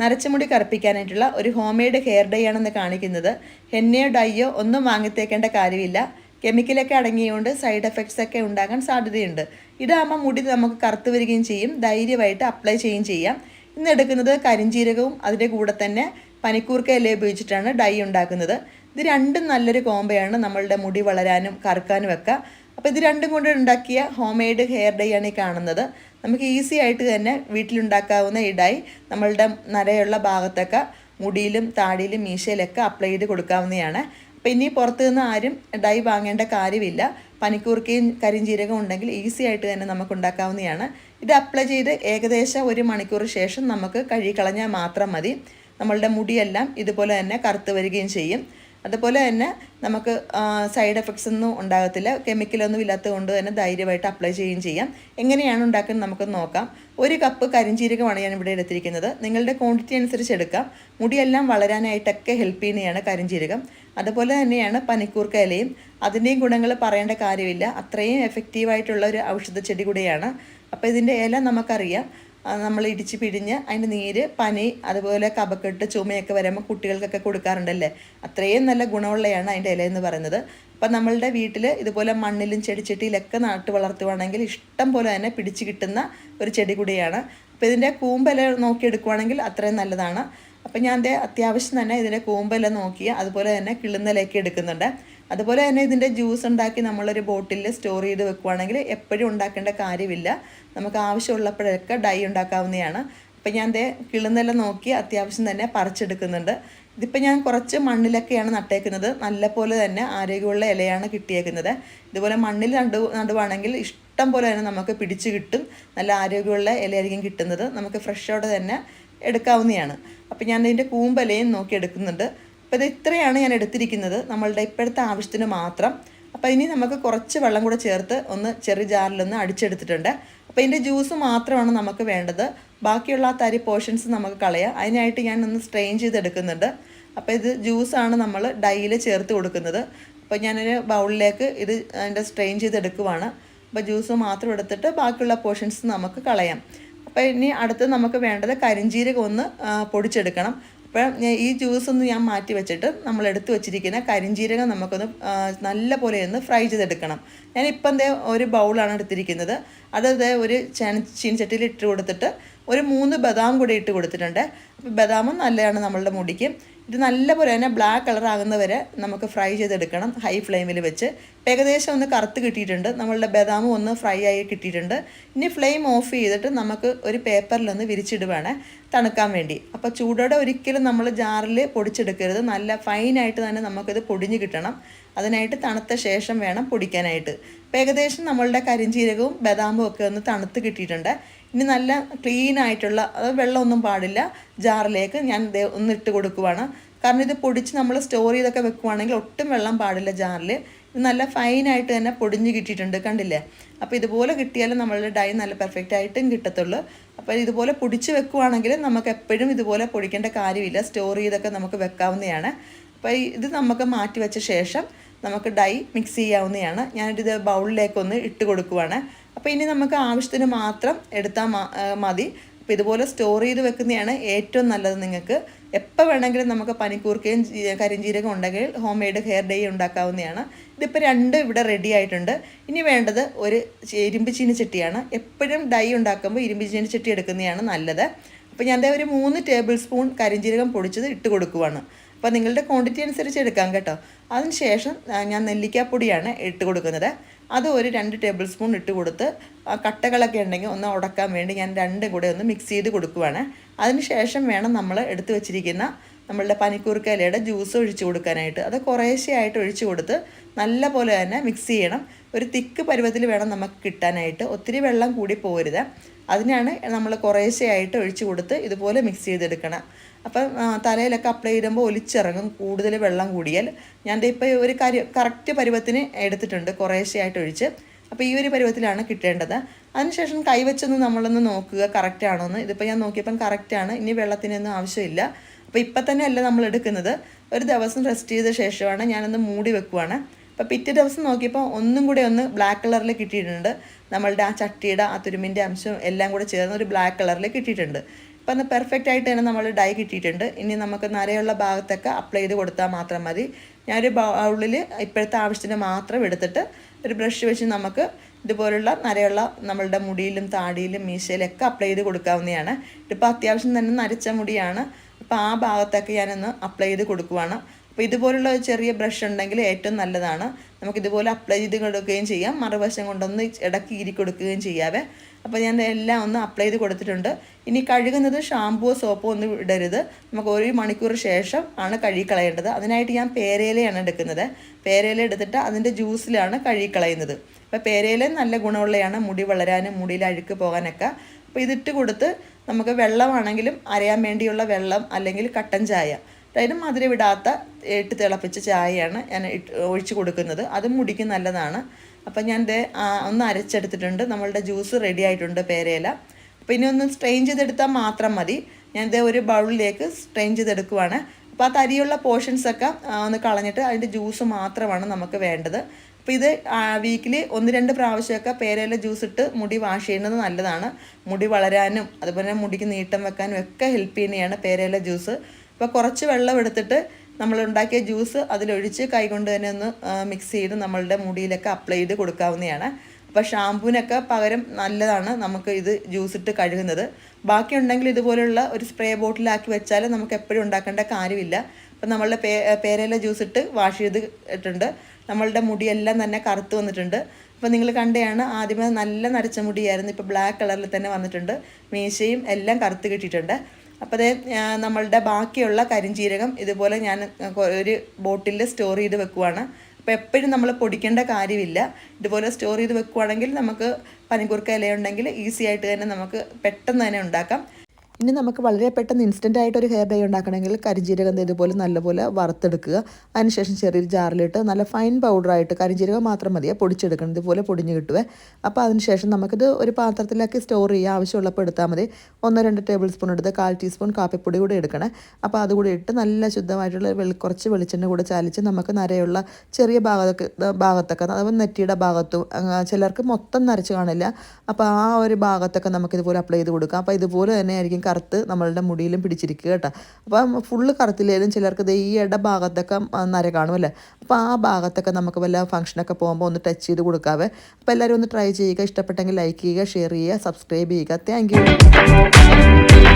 നരച്ചുമുടി കറുപ്പിക്കാനായിട്ടുള്ള ഒരു home made hair dye ആണെന്ന് കാണിക്കുന്നത്. ഹെന്നയോ ഡൈയോ ഒന്നും വാങ്ങിത്തേക്കേണ്ട കാര്യമില്ല. കെമിക്കലൊക്കെ അടങ്ങിയതുകൊണ്ട് സൈഡ് എഫക്ട്സ് ഒക്കെ ഉണ്ടാകാൻ സാധ്യതയുണ്ട്. ഇതാകുമ്പോൾ മുടി നമുക്ക് കറുത്ത് വരികയും ചെയ്യും. ധൈര്യമായിട്ട് അപ്ലൈ ചെയ്യുകയും ചെയ്യാം. ഇന്ന് എടുക്കുന്നത് കരിഞ്ചീരകവും അതിന്റെ കൂടെ തന്നെ പനിക്കൂർക്ക ഇല ഉപയോഗിച്ചിട്ടാണ് ഡൈ ഉണ്ടാക്കുന്നത്. ഇത് രണ്ടും നല്ലൊരു കോമ്പയാണ് നമ്മളുടെ മുടി വളരാനും കറുക്കാനും ഒക്കെ. അപ്പോൾ ഇത് രണ്ടും കൊണ്ട് ഉണ്ടാക്കിയ ഹോം മെയ്ഡ് ഹെയർ ഡൈ ആണ് ഈ കാണുന്നത്. നമുക്ക് ഈസി ആയിട്ട് തന്നെ വീട്ടിലുണ്ടാക്കാവുന്ന ഡൈ നമ്മളുടെ നരയുള്ള ഭാഗത്തൊക്കെ മുടിയിലും താടിയിലും മീശയിലൊക്കെ അപ്ലൈ ചെയ്ത് കൊടുക്കാവുന്നതാണ്. അപ്പോൾ ഇനി പുറത്തു നിന്ന് ആരും ഡൈ വാങ്ങേണ്ട കാര്യമില്ല. പനിക്കൂർക്കയും കരിഞ്ചീരകം ഉണ്ടെങ്കിൽ ഈസി ആയിട്ട് തന്നെ നമുക്ക് ഉണ്ടാക്കാവുന്നതാണ്. ഇത് അപ്ലൈ ചെയ്ത് ഏകദേശം ഒരു മണിക്കൂർ ശേഷം നമുക്ക് കഴുകിക്കളഞ്ഞാൽ മാത്രം മതി. നമ്മളുടെ മുടിയെല്ലാം ഇതുപോലെ തന്നെ കറുത്ത് വരികയും ചെയ്യും. അതുപോലെ തന്നെ നമുക്ക് സൈഡ് എഫക്ട്സ് ഒന്നും ഉണ്ടാകത്തില്ല. കെമിക്കലൊന്നും ഇല്ലാത്തത് കൊണ്ട് തന്നെ ധൈര്യമായിട്ട് അപ്ലൈ ചെയ്യുകയും ചെയ്യാം. എങ്ങനെയാണ് ഉണ്ടാക്കുന്നത് നമുക്ക് നോക്കാം. ഒരു കപ്പ് കരിഞ്ചീരകമാണ് ഞാൻ ഇവിടെ എടുത്തിരിക്കുന്നത്. നിങ്ങളുടെ ക്വാണ്ടിറ്റി അനുസരിച്ച് എടുക്കാം. മുടിയെല്ലാം വളരാനായിട്ടൊക്കെ ഹെൽപ്പ് ചെയ്യുന്നതാണ് കരിഞ്ചീരകം. അതുപോലെ തന്നെയാണ് പനിക്കൂർക്ക ഇലയും. അതിന്റെയും ഗുണങ്ങൾ പറയേണ്ട കാര്യമില്ല. അത്രയും എഫക്റ്റീവായിട്ടുള്ള ഒരു ഔഷധ ചെടി കൂടിയാണ്. അപ്പോൾ ഇതിന്റെ ഇല നമുക്കറിയാം. നമ്മൾ ഇടിച്ച് പിഴിഞ്ഞ് അതിന്റെ നീര് പനി അതുപോലെ കപക്കെട്ട് ചുമയൊക്കെ വരുമ്പോൾ കുട്ടികൾക്കൊക്കെ കൊടുക്കാറുണ്ടല്ലേ? അത്രയും നല്ല ഗുണമുള്ളതാണ് അതിന്റെ ഇല എന്ന് പറയുന്നത്. അപ്പം നമ്മളുടെ വീട്ടിൽ ഇതുപോലെ മണ്ണിലും ചെടിച്ചട്ടിയിലൊക്കെ നാട്ട് വളർത്തുവാണെങ്കിൽ ഇഷ്ടം പോലെ തന്നെ പിടിച്ച് കിട്ടുന്ന ഒരു ചെടി കൂടിയാണ് അപ്പോൾ ഇതിന്റെ കൂമ്പല നോക്കിയെടുക്കുവാണെങ്കിൽ അത്രയും നല്ലതാണ്. അപ്പം ഞാൻ അത്യാവശ്യം തന്നെ ഇതിന്റെ കൂമ്പല നോക്കി അതുപോലെ തന്നെ കിളുന്നലേക്ക് എടുക്കുന്നുണ്ട്. അതുപോലെ തന്നെ ഇതിന്റെ ജ്യൂസ് ഉണ്ടാക്കി നമ്മളൊരു ബോട്ടിലിൽ സ്റ്റോർ ചെയ്ത് വെക്കുവാണെങ്കിൽ എപ്പോഴും ഉണ്ടാക്കേണ്ട കാര്യമില്ല. നമുക്ക് ആവശ്യമുള്ളപ്പോഴൊക്കെ ഡൈ ഉണ്ടാക്കാവുന്നതാണ്. അപ്പം ഞാൻ ദേ കിളുന്നെല്ലാം നോക്കി അത്യാവശ്യം തന്നെ പറിച്ചെടുക്കുന്നുണ്ട്. ഇതിപ്പോൾ ഞാൻ കുറച്ച് മണ്ണിലൊക്കെയാണ് നട്ടേക്കുന്നത്. നല്ലപോലെ തന്നെ ആരോഗ്യമുള്ള ഇലയാണ് കിട്ടിയേക്കുന്നത്. ഇതുപോലെ മണ്ണിൽ നടു നടുവാണെങ്കിൽ ഇഷ്ടം പോലെ തന്നെ നമുക്ക് പിടിച്ച് കിട്ടും. നല്ല ആരോഗ്യമുള്ള ഇലയായിരിക്കും കിട്ടുന്നത്. നമുക്ക് ഫ്രഷോടെ തന്നെ എടുക്കാവുന്നതാണ്. അപ്പം ഞാൻ ഇതിന്റെ കൂമ്പലയും നോക്കി എടുക്കുന്നുണ്ട്. അപ്പോൾ ഇത് ഇത്രയാണ് ഞാൻ എടുത്തിരിക്കുന്നത്. നമ്മളുടെ ഇപ്പോഴത്തെ ആവശ്യത്തിന് മാത്രം. അപ്പോൾ ഇനി നമുക്ക് കുറച്ച് വെള്ളം കൂടെ ചേർത്ത് ഒന്ന് ചെറിയ ജാറിലൊന്ന് അടിച്ചെടുത്തിട്ടുണ്ട്. അപ്പോൾ ഇതിന്റെ ജ്യൂസ് മാത്രമാണ് നമുക്ക് വേണ്ടത്. ബാക്കിയുള്ള ആ തരി പോർഷൻസ് നമുക്ക് കളയാം. അതിനായിട്ട് ഞാൻ ഒന്ന് സ്ട്രെയിൻ ചെയ്തെടുക്കുന്നുണ്ട്. അപ്പോൾ ഇത് ജ്യൂസാണ് നമ്മൾ ഡൈയിൽ ചേർത്ത് കൊടുക്കുന്നത്. അപ്പോൾ ഞാനൊരു ബൗളിലേക്ക് ഇത് അതിന്റെ സ്ട്രെയിൻ ചെയ്തെടുക്കുവാണ്. അപ്പോൾ ജ്യൂസ് മാത്രം എടുത്തിട്ട് ബാക്കിയുള്ള പോർഷൻസ് നമുക്ക് കളയാം. അപ്പോൾ ഇനി അടുത്ത് നമുക്ക് വേണ്ടത് കരിഞ്ചീരകം ഒന്ന് പൊടിച്ചെടുക്കണം. അപ്പോൾ ഈ ജ്യൂസ് ഒന്ന് ഞാൻ മാറ്റി വെച്ചിട്ട് നമ്മൾ എടുത്തു വെച്ചിരിക്കുന്ന കരിഞ്ചീരകം നമുക്കൊന്ന് നല്ല പോലെ ഒന്ന് ഫ്രൈ ചെയ്തെടുക്കണം. ഞാൻ ഇപ്പം ദേ ഒരു ബൗളാണ് എടുത്തിരിക്കുന്നത്. അത് ഒരു ചീനച്ചട്ടിയിൽ ഇട്ട് കൊടുത്തിട്ട് ഒരു മൂന്ന് ബദാം കൂടി ഇട്ട് കൊടുത്തിട്ടുണ്ട്. അപ്പോൾ ബദാമും നല്ലതാണ് നമ്മളുടെ മുടിക്ക്. ഇത് നല്ലപോലെ തന്നെ ബ്ലാക്ക് കളർ ആകുന്നവരെ നമുക്ക് ഫ്രൈ ചെയ്തെടുക്കണം ഹൈ ഫ്ലെയിമിൽ വെച്ച്. ഏകദേശം ഒന്ന് കറുത്ത് കിട്ടിയിട്ടുണ്ട്. നമ്മളുടെ ബദാമും ഒന്ന് ഫ്രൈ ആയി കിട്ടിയിട്ടുണ്ട്. ഇനി ഫ്ലെയിം ഓഫ് ചെയ്തിട്ട് നമുക്ക് ഒരു പേപ്പറിലൊന്ന് വിരിച്ചിടുവാണ് തണുക്കാൻ വേണ്ടി. അപ്പോൾ ചൂടോടെ ഒരിക്കലും നമ്മൾ ജാറിൽ പൊടിച്ചെടുക്കരുത്. നല്ല ഫൈനായിട്ട് തന്നെ നമുക്കിത് പൊടിഞ്ഞ് കിട്ടണം. അതിനായിട്ട് തണുത്ത ശേഷം വേണം പൊടിക്കാനായിട്ട്. അപ്പോൾ ഏകദേശം നമ്മളുടെ കരിഞ്ചീരകവും ബദാമും ഒക്കെ ഒന്ന് തണുത്ത് കിട്ടിയിട്ടുണ്ട്. ഇനി നല്ല ക്ലീൻ ആയിട്ടുള്ള അത് വെള്ളമൊന്നും പാടില്ല ജാറിലേക്ക് ഞാൻ ഒന്ന് ഇട്ട് കൊടുക്കുവാണ്. കാരണം ഇത് പൊടിച്ച് നമ്മൾ സ്റ്റോർ ചെയ്തൊക്കെ വെക്കുവാണെങ്കിൽ ഒട്ടും വെള്ളം പാടില്ല ജാറിൽ ഇത് നല്ല ഫൈനായിട്ട് തന്നെ പൊടിഞ്ഞ് കിട്ടിയിട്ടുണ്ട് കണ്ടില്ലേ? അപ്പോൾ ഇതുപോലെ കിട്ടിയാലും നമ്മളുടെ ഡൈ നല്ല പെർഫെക്റ്റ് ആയിട്ടും കിട്ടത്തുള്ളൂ. അപ്പോൾ ഇതുപോലെ പൊടിച്ച് വെക്കുവാണെങ്കിൽ നമുക്ക് എപ്പോഴും ഇതുപോലെ പൊടിക്കേണ്ട കാര്യമില്ല. സ്റ്റോർ ചെയ്തൊക്കെ നമുക്ക് വെക്കാവുന്നതാണ്. അപ്പോൾ ഇത് നമുക്ക് മാറ്റി വെച്ച ശേഷം നമുക്ക് ഡൈ മിക്സ് ചെയ്യാവുന്നതാണ്. ഞാനിത് ബൗളിലേക്കൊന്ന് ഇട്ട് കൊടുക്കുവാണ്. അപ്പോൾ ഇനി നമുക്ക് ആവശ്യത്തിന് മാത്രം എടുത്താൽ മതി. അപ്പോൾ ഇതുപോലെ സ്റ്റോർ ചെയ്ത് വെക്കുന്നതാണ് ഏറ്റവും നല്ലത് നിങ്ങൾക്ക്. എപ്പോൾ വേണമെങ്കിലും നമുക്ക് പനിക്കൂർക്കയും കരിഞ്ചീരകം ഉണ്ടെങ്കിൽ ഹോം മെയ്ഡ് ഹെയർ ഡേ ഉണ്ടാക്കാവുന്നതാണ്. ഇതിപ്പോൾ രണ്ട് ഇവിടെ റെഡി ആയിട്ടുണ്ട്. ഇനി വേണ്ടത് ഒരു ഇരുമ്പ് ചീനിച്ചട്ടിയാണ് എപ്പോഴും ഡൈ ഉണ്ടാക്കുമ്പോൾ ഇരുമ്പ് ചീനിച്ചട്ടി എടുക്കുന്നതാണ് നല്ലത്. അപ്പോൾ ഞാൻ ഒരു മൂന്ന് ടേബിൾ സ്പൂൺ കരിഞ്ചീരകം പൊടിച്ചത് ഇട്ട് കൊടുക്കുവാണ്. അപ്പോൾ നിങ്ങളുടെ ക്വാണ്ടിറ്റി അനുസരിച്ച് എടുക്കാം കേട്ടോ. അതിന് ശേഷം ഞാൻ നെല്ലിക്കാപ്പൊടിയാണ് ഇട്ട് കൊടുക്കുന്നത്. അത് ഒരു രണ്ട് ടേബിൾ സ്പൂൺ ഇട്ട് കൊടുത്ത് ആ കട്ടകളൊക്കെ ഉണ്ടെങ്കിൽ ഒന്ന് ഉടക്കാൻ വേണ്ടി ഞാൻ രണ്ടും കൂടെ ഒന്ന് മിക്സ് ചെയ്ത് കൊടുക്കുവാണ്. അതിന് ശേഷം വേണം നമ്മൾ എടുത്തു വെച്ചിരിക്കുന്ന നമ്മളുടെ പനിക്കൂർക്കയിലയുടെ ജ്യൂസ് ഒഴിച്ചു കൊടുക്കാനായിട്ട്. അത് കുറേശ്ശെയായിട്ട് ഒഴിച്ചു കൊടുത്ത് നല്ല പോലെ തന്നെ മിക്സ് ചെയ്യണം. ഒരു തിക്ക് പരുവത്തിൽ വേണം നമുക്ക് കിട്ടാനായിട്ട്. ഒത്തിരി വെള്ളം കൂടി പോരുത്. അതിനാണ് നമ്മൾ കുറേശ്ശെയായിട്ട് ഒഴിച്ചു കൊടുത്ത് ഇതുപോലെ മിക്സ് ചെയ്തെടുക്കണം. അപ്പം തലയിലൊക്കെ അപ്ലൈ ചെയ്യുമ്പോൾ ഒലിച്ചിറങ്ങും കൂടുതൽ വെള്ളം കൂടിയാൽ. ഞാൻ ഇപ്പോൾ ഒരു കാര്യം കറക്റ്റ് പരുവത്തിന് എടുത്തിട്ടുണ്ട് കുറേശ്ശെയായിട്ട് ഒഴിച്ച്. അപ്പോൾ ഈ ഒരു പരുവത്തിലാണ് കിട്ടേണ്ടത്. അതിനുശേഷം കൈവച്ചൊന്ന് നമ്മളൊന്ന് നോക്കുക കറക്റ്റ് ആണോ എന്ന്. ഇതിപ്പോൾ ഞാൻ നോക്കിയപ്പം കറക്റ്റാണ് ഇനി വെള്ളത്തിനൊന്നും ആവശ്യമില്ല. അപ്പോൾ ഇപ്പം തന്നെ അല്ല നമ്മൾ എടുക്കുന്നത്. ഒരു ദിവസം റെസ്റ്റ് ചെയ്ത ശേഷമാണ് ഞാനൊന്ന് മൂടി വെക്കുവാണ്. അപ്പോൾ പിറ്റേ ദിവസം നോക്കിയപ്പോൾ ഒന്നും കൂടെ ഒന്ന് ബ്ലാക്ക് കളറിൽ കിട്ടിയിട്ടുണ്ട്. നമ്മളുടെ ആ ചട്ടിയുടെ ആ തുരുമ്പിന്റെ അംശം എല്ലാം കൂടെ ചേർന്ന് ഒരു ബ്ലാക്ക് കളറിൽ കിട്ടിയിട്ടുണ്ട്. അപ്പം അത് പെർഫെക്റ്റ് ആയിട്ട് തന്നെ നമ്മൾ ഡൈ കിട്ടിയിട്ടുണ്ട്. ഇനി നമുക്ക് നരയുള്ള ഭാഗത്തൊക്കെ അപ്ലൈ ചെയ്ത് കൊടുത്താൽ മാത്രം മതി. ഞാനൊരു ബൗളിൽ ഇപ്പോഴത്തെ ആവശ്യത്തിന് മാത്രം എടുത്തിട്ട് ഒരു ബ്രഷ് വെച്ച് നമുക്ക് ഇതുപോലുള്ള നരയുള്ള നമ്മളുടെ മുടിയിലും താടിയിലും മീശയിലൊക്കെ അപ്ലൈ ചെയ്ത് കൊടുക്കാവുന്നതാണ്. ഇതിപ്പോൾ അത്യാവശ്യം തന്നെ നരച്ച മുടിയാണ്. അപ്പോൾ ആ ഭാഗത്തൊക്കെ ഞാനൊന്ന് അപ്ലൈ ചെയ്ത് കൊടുക്കുവാണ്. അപ്പോൾ ഇതുപോലുള്ള ചെറിയ ബ്രഷ് ഉണ്ടെങ്കിൽ ഏറ്റവും നല്ലതാണ്. നമുക്ക് ഇതുപോലെ അപ്ലൈ ചെയ്ത് കൊടുക്കുകയും ചെയ്യാം. മറുവശം കൊണ്ടൊന്ന് ഇടയ്ക്ക് ഇരി കൊടുക്കുകയും ചെയ്യാവേ. അപ്പോൾ ഞാൻ എല്ലാം ഒന്ന് അപ്ലൈ ചെയ്ത് കൊടുത്തിട്ടുണ്ട്. ഇനി കഴുകുന്നത് ഷാമ്പുവോ സോപ്പോ ഒന്നും ഇടരുത്. നമുക്ക് ഒരു മണിക്കൂർ ശേഷം ആണ് കഴുകിക്കളയേണ്ടത്. അതിനായിട്ട് ഞാൻ പേരയിലയാണ് എടുക്കുന്നത്. പേരയില എടുത്തിട്ട് അതിന്റെ ജ്യൂസിലാണ് കഴുകിക്കളയുന്നത്. അപ്പോൾ പേരയില നല്ല ഗുണമുള്ളതാണ് മുടി വളരാനും മുടിയിൽ അഴുക്ക് പോകാനൊക്കെ. അപ്പോൾ ഇതിട്ട് കൊടുത്ത് നമുക്ക് വെള്ളമാണെങ്കിലും അരയാൻ വേണ്ടിയുള്ള വെള്ളം അല്ലെങ്കിൽ കട്ടൻ ചായ. അതായത് മധുരം ഇടാത്ത ഇട്ട് തിളപ്പിച്ച ചായയാണ് ഞാൻ ഒഴിച്ച് കൊടുക്കുന്നത്. അതും മുടിക്ക് നല്ലതാണ്. അപ്പം ഞാൻ ദേ ഒന്ന് അരച്ചെടുത്തിട്ടുണ്ട്. നമ്മളുടെ ജ്യൂസ് റെഡി ആയിട്ടുണ്ട് പേരയില. അപ്പോൾ ഇനി ഒന്ന് സ്ട്രെയിൻ ചെയ്തെടുത്താൽ മാത്രം മതി. ഞാൻ ദേ ഒരു ബൗളിലേക്ക് സ്ട്രെയിൻ ചെയ്തെടുക്കുവാണ്. അപ്പോൾ ആ തരിയുള്ള പോർഷൻസൊക്കെ ഒന്ന് കളഞ്ഞിട്ട് അതിന്റെ ജ്യൂസ് മാത്രമാണ് നമുക്ക് വേണ്ടത്. അപ്പോൾ ഇത് വീക്കിലി ഒന്ന് രണ്ട് പ്രാവശ്യമൊക്കെ പേരയില ജ്യൂസ് ഇട്ട് മുടി വാഷ് ചെയ്യുന്നത് നല്ലതാണ്. മുടി വളരാനും അതുപോലെ മുടിക്ക് നീട്ടം വെക്കാനും ഒക്കെ ഹെൽപ്പ് ചെയ്യുന്നതാണ് പേരയില ജ്യൂസ്. അപ്പോൾ കുറച്ച് വെള്ളം എടുത്തിട്ട് നമ്മൾ ഉണ്ടാക്കിയ ജ്യൂസ് അതിലൊഴിച്ച് കൈകൊണ്ട് തന്നെ ഒന്ന് മിക്സ് ചെയ്ത് നമ്മളുടെ മുടിയിലൊക്കെ അപ്ലൈ ചെയ്ത് കൊടുക്കാവുന്നതാണ്. അപ്പോൾ ഷാമ്പൂവിനൊക്കെ പകരം നല്ലതാണ് നമുക്ക് ഇത് ജ്യൂസ് ഇട്ട് കഴുകുന്നത്. ബാക്കിയുണ്ടെങ്കിൽ ഇതുപോലുള്ള ഒരു സ്പ്രേ ബോട്ടിലാക്കി വെച്ചാൽ നമുക്ക് എപ്പോഴും ഉണ്ടാക്കേണ്ട കാര്യമില്ല. അപ്പം നമ്മളുടെ പേരയില ജ്യൂസ് ഇട്ട് വാഷ് ചെയ്തിട്ടുണ്ട് നമ്മളുടെ മുടിയെല്ലാം തന്നെ കറുത്ത് വന്നിട്ടുണ്ട്. അപ്പോൾ നിങ്ങൾ കണ്ടെയാണ് ആദ്യമേ നല്ല നരച്ച മുടിയായിരുന്നു. ഇപ്പോൾ ബ്ലാക്ക് കളറിൽ തന്നെ വന്നിട്ടുണ്ട്. മീശയും എല്ലാം കറുത്ത് കിട്ടിയിട്ടുണ്ട്. അപ്പോൾ നമ്മളുടെ ബാക്കിയുള്ള കരിഞ്ചീരകം ഇതുപോലെ ഞാൻ ഒരു ബോട്ടിൽ സ്റ്റോർ ചെയ്ത് വെക്കുവാണ്. അപ്പോൾ എപ്പോഴും നമ്മൾ പൊടിക്കേണ്ട കാര്യമില്ല. ഇതുപോലെ സ്റ്റോർ ചെയ്ത് വെക്കുവാണെങ്കിൽ നമുക്ക് പനിക്കൂർക്ക ഇലയുണ്ടെങ്കിൽ ഈസി ആയിട്ട് തന്നെ നമുക്ക് പെട്ടെന്ന് തന്നെ ഉണ്ടാക്കാം. ഇനി നമുക്ക് വളരെ പെട്ടെന്ന് ഇൻസ്റ്റന്റ് ആയിട്ട് ഒരു ഹെയർ ഡൈ ഉണ്ടാക്കണമെങ്കിൽ കരിഞ്ജീരകം ഇതുപോലെ നല്ലപോലെ വറുത്തെടുക്കുക. അതിനുശേഷം ചെറിയൊരു ജാറിലിട്ട് നല്ല ഫൈൻ പൗഡറായിട്ട് കരിഞ്ജീരകം മാത്രം മതിയെ പൊടിച്ചെടുക്കണം. ഇതുപോലെ പൊടിഞ്ഞ് കിട്ടുവേ. അപ്പോൾ അതിനുശേഷം നമുക്കിത് ഒരു പാത്രത്തിലേക്ക് സ്റ്റോർ ചെയ്യുക. ആവശ്യമുള്ളപ്പോൾ എടുത്താൽ മതി. ഒന്നോ രണ്ട് ടേബിൾ സ്പൂൺ എടുത്ത് കാൽ ടീസ്പൂൺ കാപ്പിപ്പൊടി കൂടി എടുക്കണേ. അപ്പോൾ അതുകൂടി ഇട്ട് നല്ല ശുദ്ധമായിട്ടുള്ള വെളി കുറച്ച് വെളിച്ചെണ്ണ കൂടെ ചാലിച്ച് നമുക്ക് നരയുള്ള ചെറിയ ഭാഗത്തൊക്കെ ഭാഗത്തൊക്കെ അതായത് നെറ്റിയുടെ ഭാഗത്തും ചിലർക്ക് മൊത്തം നരച്ച് കാണില്ല. അപ്പോൾ ആ ഒരു ഭാഗത്തൊക്കെ നമുക്കിതുപോലെ അപ്ലൈ ചെയ്ത് കൊടുക്കാം. അപ്പോൾ ഇതുപോലെ തന്നെ ആയിരിക്കും കറുത്ത് നമ്മളുടെ മുടിയിലും പിടിച്ചിരിക്കുക കേട്ടോ. അപ്പം ഫുള്ള് കറുത്തില്ലേലും ചിലർക്ക് ദേ ഈ ഇട ഭാഗത്തൊക്കെ നര കാണുമല്ലേ? അപ്പോൾ ആ ഭാഗത്തൊക്കെ നമുക്ക് വല്ല ഫംഗ്ഷനൊക്കെ പോകുമ്പോൾ ഒന്ന് ടച്ച് ചെയ്ത് കൊടുക്കാവേ. അപ്പോൾ എല്ലാവരും ഒന്ന് ട്രൈ ചെയ്യുക. ഇഷ്ടപ്പെട്ടെങ്കിൽ ലൈക്ക് ചെയ്യുക ഷെയർ ചെയ്യുക സബ്സ്ക്രൈബ് ചെയ്യുക. താങ്ക്